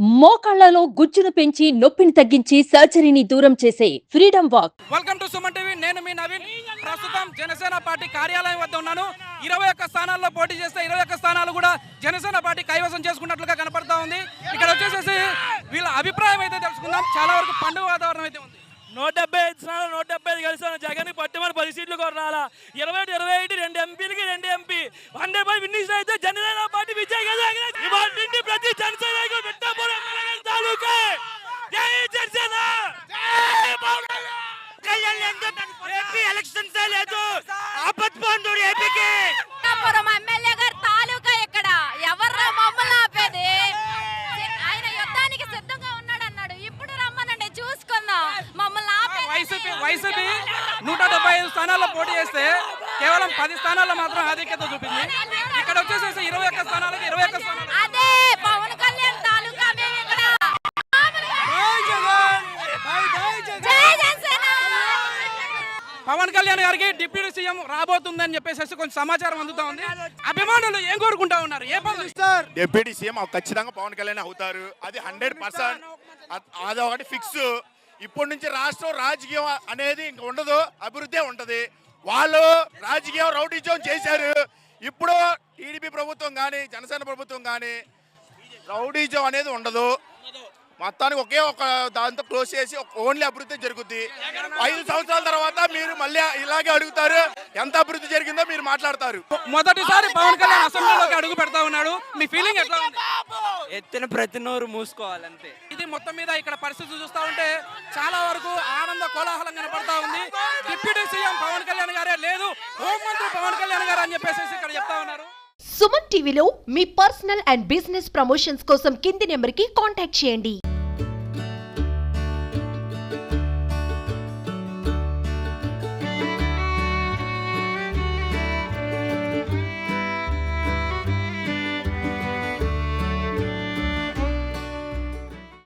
మోకాళ్ళలో గుజ్జును పెంచి నొప్పిని తగ్గించి సర్జరీని దూరం చేసే freedom walk. Welcome to Suman TV. నేను మీ నవీన్. ప్రస్తుతం జనసేన పార్టీ కార్యాలయం వద్ద ఉన్నాను. ఇరవై ఒక్క స్థానాల్లో పోటీ చేస్తే ఇరవై ఒక్క స్థానాలు కూడా జనసేన పార్టీ కైవసం చేసుకున్నట్లుగా కనపడతా ఉంది. ఇక్కడ వచ్చేసేసి వీళ్ళ అభిప్రాయం అయితే తెలుసుకుందాం. చాలా వరకు పండుగ వాతావరణం అయితే ఉంది. నూట డెబ్బై ఐదు స్థానాలు నూట డెబ్బై ఐదు కలిసాను జగన్ పట్టుమని పది సీట్లు కూడా రాలా ఇరవై ఒకటి ఇరవై ఒకటి రెండు ఎంపీలకి రెండు ఎంపీ. హండ్రెడ్ పై విన్నింగ్ అయితే జనసేన పార్టీ విజయ్ కదా ప్రతి జనసేన పెట్టబోయే ఎమ్మెల్యే తాలూకా జై జనసేన జై పవన్ కళ్యాణ్ ఏపీ ఎలక్షన్స్ లేదు ఆపత్బంధుడు ఏపీకి. అనంతపురం ఎమ్మెల్యే గారు తాలూకా ఇక్కడ. ఎవర్రా మమ్మల్ని ఆపేది? ఆయన యుద్ధానికి సిద్ధంగా ఉన్నాడు అన్నాడు ఇప్పుడు రమ్మనండి చూసుకుందాం. మమ్మల్ని ఆపేది వైసీపీ వైసీపీ నూట డెబ్బై ఐదు స్థానాల్లో పోటీ చేస్తే కేవలం పది స్థానాల్లో మాత్రం ఆధిక్యత చూపింది. ఇక్కడ వచ్చేసేసి ఇరవై ఒక్క స్థానాలకి ఇరవై ఒక్క స్థానాలు. పవన్ కళ్యాణ్ గారికి డిప్యూటీ సీఎం రాబోతుందని చెప్పేసి కొంచెం సమాచారం అందుతా ఉంది. అభిమానులు ఏం కోరుకుంటా ఉన్నారు? ఏ పదవి ఇస్తారు డిప్యూటీ సీఎం ఖచ్చితంగా పవన్ కళ్యాణ్ అవుతారు. అది హండ్రెడ్ పర్సెంట్ అది ఒకటి ఫిక్స్ ఇప్పటి నుంచి రాష్ట్రం రాజకీయం అనేది ఇంక ఉండదు అభివృద్ధి ఉంటది వాళ్ళు రాజకీయం రౌడీజం చేశారు. ఇప్పుడు టీడీపీ ప్రభుత్వం కానీ జనసేన ప్రభుత్వం కానీ రౌడీజం అనేది ఉండదు. మొత్తానికి ఒకే ఒక దాంతో క్లోజ్ చేసి ఓన్లీ అభివృద్ధి జరుగుద్ది. ఐదు సంవత్సరాల తర్వాత మీరు మళ్ళీ ఇలాగే అడుగుతారు ఎంత అభివృద్ధి జరిగిందో మీరు మాట్లాడతారు. మొదటిసారి పవన్ కళ్యాణ్ అసెంబ్లీలోకి అడుగు పెడతా ఉన్నాడు. మీ ఫీలింగ్ ఎట్లా ఉంది? ఎత్తిన ప్రతి నోరు మూసుకోవాలంతే. ఇది మొత్తం మీద ఇక్కడ పరిస్థితి చూస్తా ఉంటే చాలా వరకు ఆనంద కోలాహలం కనపడతా ఉంది. డిప్యూటీ సీఎం పవన్ కళ్యాణ్ గారే లేదు హోంమంత్రి పవన్ కళ్యాణ్ గారు అని చెప్పేసి ఇక్కడ చెప్తా ఉన్నారు. సుమన్ టీవీలో మీ పర్సనల్ అండ్ బిజినెస్ ప్రమోషన్స్ కోసం కింది నెంబర్కి కాంటాక్ట్ చేయండి.